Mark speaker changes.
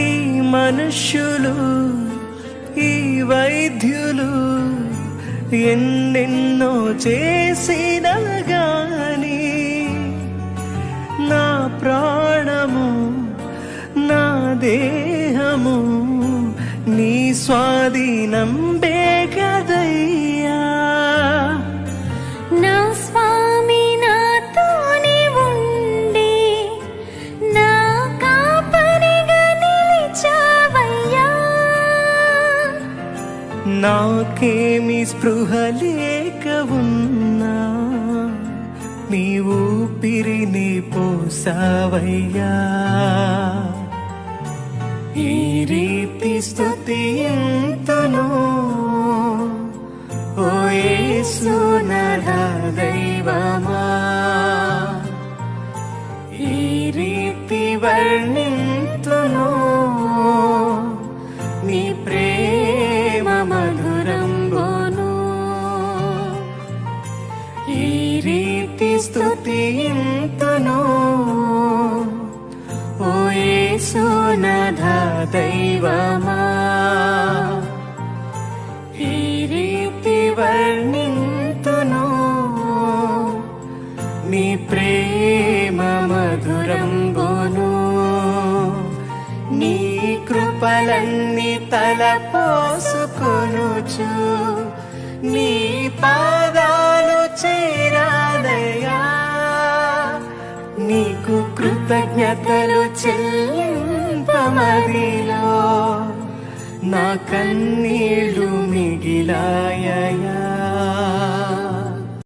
Speaker 1: ఈ మనుష్యులు ఈ వైద్యులు ఎన్నెన్నో చేసిన గాని నా ప్రాణము నా దేహము నీ స్వాధీనం బేగదయ్యా నాకేమి స్పృహ లేక ఉన్నా నీ ఊపిరిని పోసావయ్యా. ఈ రీతి స్థుతింతును ఓ యేసు నర దైవమా ఈ రీతి వర్ణింతునో ఈ రీతి స్థుతింతును ఓ యేసునాథ దైవమా. ఈ రీతి వర్ణింతును. నీ ప్రేమ మధురంబును. నీ కృపలన్నీ తలపోసుకొనుచు. కృతజ్ఞతలు చెల్లింపమదిలో నా కన్నీళ్ళు మిగిలాయయా